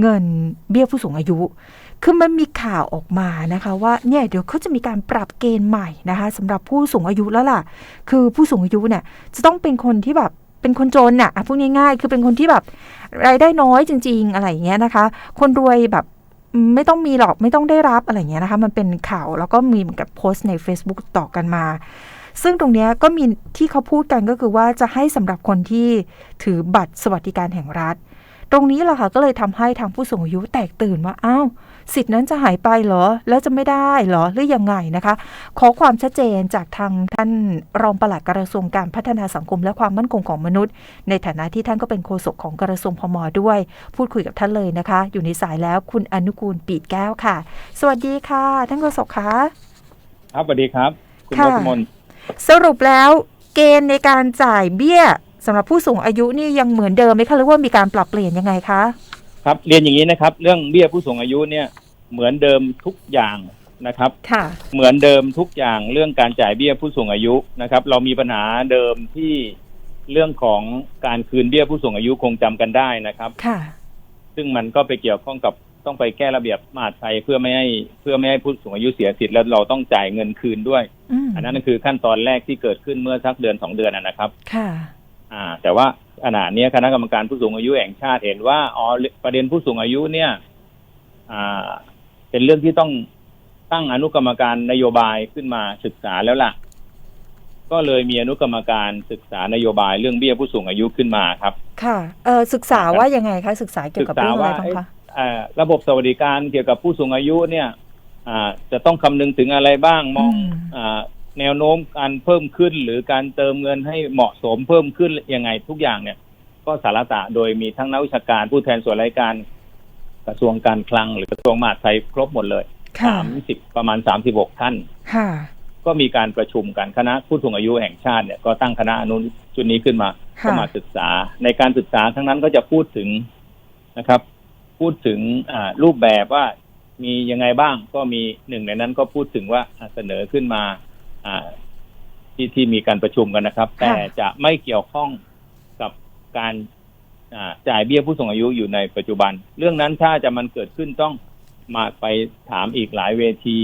เงินเบี้ยผู้สูงอายุ คือมันมีข่าวออกมานะคะว่าเนี่ยเดี๋ยวเขาจะมีการปรับเกณฑ์ใหม่นะคะสำหรับผู้สูงอายุแล้วล่ะ คือผู้สูงอายุเนี่ยจะต้องเป็นคนที่แบบเป็นคนจนน่ะอะพูดง่ายๆ คือเป็นคนที่แบบรายได้น้อยจริง ๆ อะไรอย่างเงี้ยนะคะ คนรวยแบบไม่ต้องมีหรอกไม่ต้องได้รับอะไรอย่างเงี้ยนะคะ มันเป็นข่าวแล้วก็มีเหมือนกับโพสต์ใน Facebook ต่อกันมา ซึ่งตรงเนี้ยก็มีที่เขาพูดกันก็คือว่าจะให้สำหรับคนที่ถือบัตรสวัสดิการแห่งรัฐ ตรงนี้แหละค่ะก็เลยทำให้ทางผู้สูงอายุแตกตื่นว่าอ้าวสิทธินั้นจะหายไปเหรอ แล้วจะไม่ได้เหรอหรือยังไงนะคะ ขอความชัดเจนจากทางท่านรองปลัดกระทรวงการพัฒนาสังคมและความมั่นคงของมนุษย์ ในฐานะที่ท่านก็เป็นโฆษกของกระทรวงพมด้วย พูดคุยกับท่านเลยนะคะ อยู่ในสายแล้วคุณอนุกูลปีดแก้วค่ะ สวัสดีค่ะ ท่านโฆษกคะครับสวัสดีครับ คุณค่ะรัฐมนสรุปแล้วเกณฑ์ในการจ่ายเบี้ย สำหรับผู้สูงอายุนี่ยังเหมือนเดิมไหมคะหรือว่ามีการปรับเปลี่ยนยังไงคะครับเรียนอย่างนี้นะครับ เรื่องเบี้ยผู้สูงอายุเนี่ยเหมือนเดิมทุกอย่างนะครับค่ะเหมือนเดิมทุกอย่างเรื่องการจ่ายเบี้ยผู้สูงอายุนะครับ เรามีปัญหาเดิมที่เรื่องของการคืนเบี้ยผู้สูงอายุคงจำกันได้นะครับค่ะซึ่งมันก็ไปเกี่ยวข้องกับต้องไปแก้ระเบียบมหาดไทยเพื่อไม่ให้เพื่อไม่ให้ผู้สูงอายุเสียสิทธิ์แล้วเราต้องจ่ายเงินคืนด้วยอืมอันนั้นคือขั้นตอนแรกที่เกิดขึ้นเมื่อสักเดือนสองเดือนนะนะครับ ค่ะ อ่า แต่ว่าขณะนี้คณะกรรมการผู้สูงอายุแห่งชาติเห็นว่าอ๋อประเด็นผู้สูงอายุเนี่ย อ่า เป็นเรื่องที่ต้องตั้งอนุกรรมการนโยบายขึ้นมาศึกษาแล้วล่ะ ก็เลยมีอนุกรรมการศึกษานโยบายเรื่องเบี้ยผู้สูงอายุขึ้นมาครับ ค่ะเออศึกษาว่ายังไงคะศึกษาเกี่ยวกับเรื่องอะไรบ้างคะอ่าระบบสวัสดิการเกี่ยวกับผู้สูงอายุเนี่ยอ่าจะต้องคำนึงถึงอะไรบ้างมองอืมอ่า แนวโน้มการเพิ่มขึ้น หรือการเติมเงินให้เหมาะสมเพิ่มขึ้นยังไงทุกอย่างเนี่ย ก็สารตะโดยมีทั้งนักวิชาการผู้แทนส่วนราชการกระทรวงการคลัง หรือกระทรวงมหาดไทยครบหมดเลยสามสิบประมาณสามสิบหกท่านก็มีการประชุมกันคณะผู้สูงอายุแห่งชาติเนี่ยก็ตั้งคณะอนุชุดนี้ขึ้นมาก็มาศึกษา ในการศึกษาครั้งนั้นก็จะพูดถึงนะครับ พูดถึงรูปแบบว่ามียังไงบ้างก็มีหนึ่งในนั้นก็พูดถึงว่าเสนอขึ้นมา ที่ที่มีการประชุมกันนะครับ แต่จะไม่เกี่ยวข้องกับการอ่าจ่ายเบี้ยผู้สูงอายุอยู่ในปัจจุบัน เรื่องนั้นถ้าจะมันเกิดขึ้นต้องมาไปถามอีกหลายเวที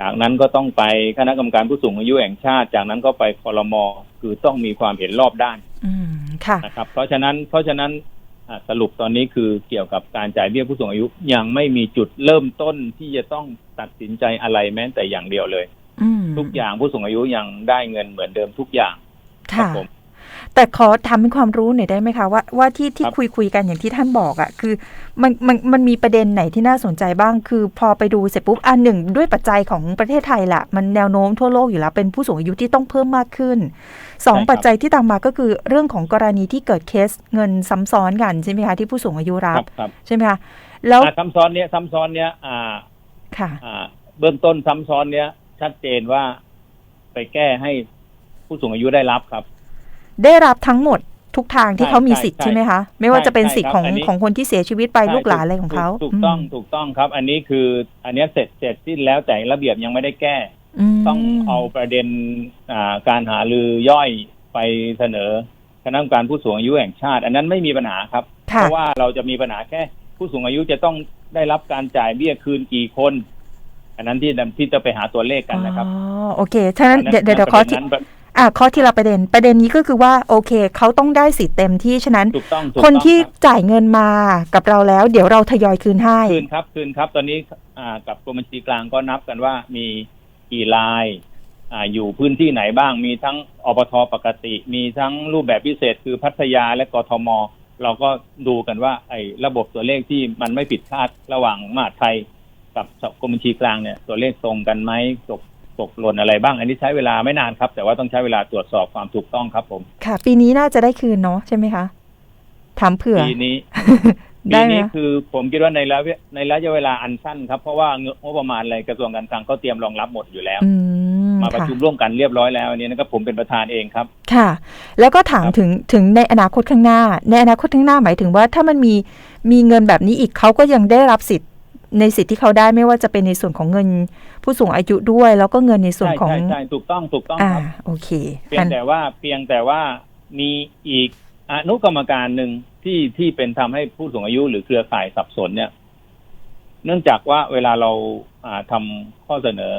จากนั้นก็ต้องไปคณะกรรมการผู้สูงอายุแห่งชาติ จากนั้นก็ไปคอรมอคือต้องมีความเห็นรอบด้านอืมค่ะนะครับ เพราะฉะนั้นเพราะฉะนั้นอ่าสรุปตอนนี้คือเกี่ยวกับการจ่ายเบี้ยผู้สูงอายุยังไม่มีจุดเริ่มต้นที่จะต้องตัดสินใจอะไรแม้แต่อย่างเดียวเลยอืม ทุกอย่างผู้สูงอายุยังได้เงินเหมือนเดิมทุกอย่างครัค่ะผมแต่ขอทำเป็นความรู้หน่อยได้ไหมคะว่าว่าที่ที่ครับคุยคุยกันอย่างที่ท่านบอกอะ่ะคือมันมันมันมีประเด็นไหนที่น่าสนใจบ้าง คือพอไปดูเสร็จปุ๊บอันหนึ่งด้วยปัจจัยของประเทศไทยละมันแนวโน้มทั่วโลกอยู่แล้ว เป็นผู้สูงอายุที่ต้องเพิ่มมากขึ้นสองปัจจัยที่ตามมาก็คือเรื่องของกรณีที่เกิดเคสเงินซ้ำซ้อนกันใช่ไหมคะที่ผู้สูงอายุครัรับบครับใช่ไหมคะแล้วอ่าซ้ำซ้อนเนี้ยซ้ำซ้อนเนี้ยอ่าค่ะอ่าเบื้องต้นซ้ำซ้อนเนี้ย ชัดเจนว่าไปแก้ให้ผู้สูงอายุได้รับครับ ได้รับทั้งหมดทุกทางที่ใช่เขามีใช่สิทธิ์ใช่ใช่ไหมคะ ไม่ว่าจะเป็นสิทธิ์ของใช่ครับอันนี้ของคนที่เสียชีวิตไปใช่ลูกหลานอะไรของเขาถูกถูกต้องมถูกต้องครับ อันนี้คือ อันเนี้ยเสร็จเสร็จสิ้นแล้วแต่ระเบียบยังไม่ได้แก้มต้องเอาประเด็นอ่าการหารือย่อยไปเสนอคณะกรรมการผู้สูงอายุแห่งชาติ อันนั้นไม่มีปัญหาครับ เพค่ะราะว่าเราจะมีปัญหาแค่ ผู้สูงอายุจะต้องได้รับการจ่ายเบี้ยคืนกี่คน อันนั้นที่ที่จะไปหาตัวเลขกันนะครับอ๋อโอเคฉะนั้นอัเดี๋ยวเดี๋ยวเดี๋ยวขอประทีด็นนั้นอะข้อที่เราประเด็นประเด็นนี้ก็คือว่าโอเคเขาต้องได้สิทธิ์เต็มที่ฉะนั้นถูกต้องถูกคนต้องที่รับจ่ายเงินมากับเราแล้ว เดี๋ยวเราทยอยคืนให้คืนครับคืนครับ ตอนนี้อ่ากับกรมบัญชีกลางก็นับกันว่ามีกี่รายอ่าอยู่พื้นที่ไหนบ้าง มีทั้งอปทปกติ มีทั้งรูปแบบพิเศษคือพัทยาและกทม เราก็ดูกันว่าไอ้ระบบตัวเลขที่มันไม่ผิดพลาดระหว่างมหาดไทย กับกรมบัญชีกลางเนี่ยตัวเลขตรงกันไหมตกตกหล่นอะไรบ้าง อันนี้ใช้เวลาไม่นานครับ แต่ว่าต้องใช้เวลาตรวจสอบความถูกต้องครับผม ค่ะ ปีนี้น่าจะได้คืนเนาะใช่ไหมคะถามเผื่อปีนี้ได้ปีไหมนี้คะคือผมคิดว่าในระยะในระยะเวลาอันสั้นครับ เพราะว่างบประมาณอะไรกระทรวงการคลังก็เตรียมรองรับหมดอยู่แล้วอืมมาประค่ะชุมร่วมกันเรียบร้อยแล้วอันนี้นะครับผมเป็นประธานเองครับ ค่ะ แล้วก็ถามครับถึงถึงในอนาคตข้างหน้า ในอนาคตข้างหน้าหมายถึงว่าถ้ามันมีมีเงินแบบนี้อีกเขาก็ยังได้รับสิทธิ์ ในสิทธิ์ที่เขาได้ไม่ว่าจะเป็นในส่วนของเงินผู้สูงอายุด้วย แล้วก็เงินในส่วนใช่ของใช่ใช่ถูกต้องถูกต้องอ่าครับโอเค เพียอังนแต่ว่าเพียงแต่ว่ามีอีกอนุกรรมการหนึ่งที่ที่เป็นทำให้ผู้สูงอายุหรือเครือข่ายสับสนเนี่ย เนื่องจากว่าเวลาเราอ่าทำข้อเสนอ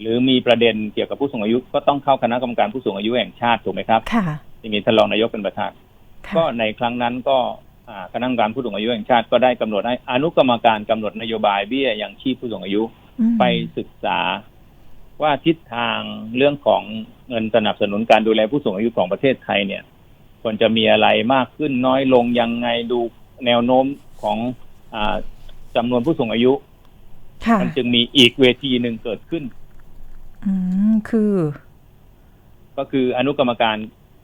หรือมีประเด็นเกี่ยวกับผู้สูงอายุ ก็ต้องเข้าคณะกรรมการผู้สูงอายุแห่งชาติถูกไหมครับ ค่ะที่มีท่านรองนายกเป็นประธานค่ะก็ในครั้งนั้นก็อ่า คณะกรรมการผู้สูงอายุแห่งชาติก็ได้กำหนดให้อนุกรรมการกำหนดนโยบายเบี้ยยังชีพผู้สูงอายุอืมไปศึกษาว่าทิศทางเรื่องของเงินสนับสนุนการดูแลผู้สูงอายุของประเทศไทยเนี่ยควรจะมีอะไรมากขึ้นน้อยลงยังไงดูแนวโน้มของอาจำนวนผู้สูงอายุค่ะมันจึงมีอีกเวทีหนึ่งเกิดขึ้น อืมคือ ก็คืออนุกรรมการ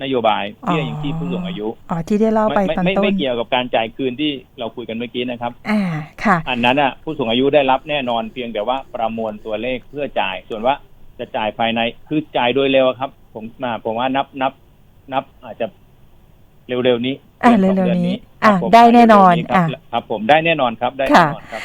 นโยบายเบี้ยยังชีพผู้สูงอายุอ๋อที่ได้เล่าไปไม่ตอนไม่ต้ไม่นเกี่ยวกับการจ่ายคืนที่เราคุยกันเมื่อกี้นะครับ อ่าค่ะ อันนั้นอะผู้สูงอายุได้รับแน่นอนเพียงแต่ว่าประมวลตัวเลขเพื่อจ่าย ส่วนว่าจะจ่ายภายในคือจ่ายโดยเร็วอะครับ ผมมาผมว่านับนับ นับอาจจะเร็วๆนี้อ่าดือนสงเร็วๆดือนนี้ครัอ่าบผมได้แน่นอนเร็วๆครับอ่าครับผมได้แน่นอนครับ ได้แน่ค่ะนอนครับ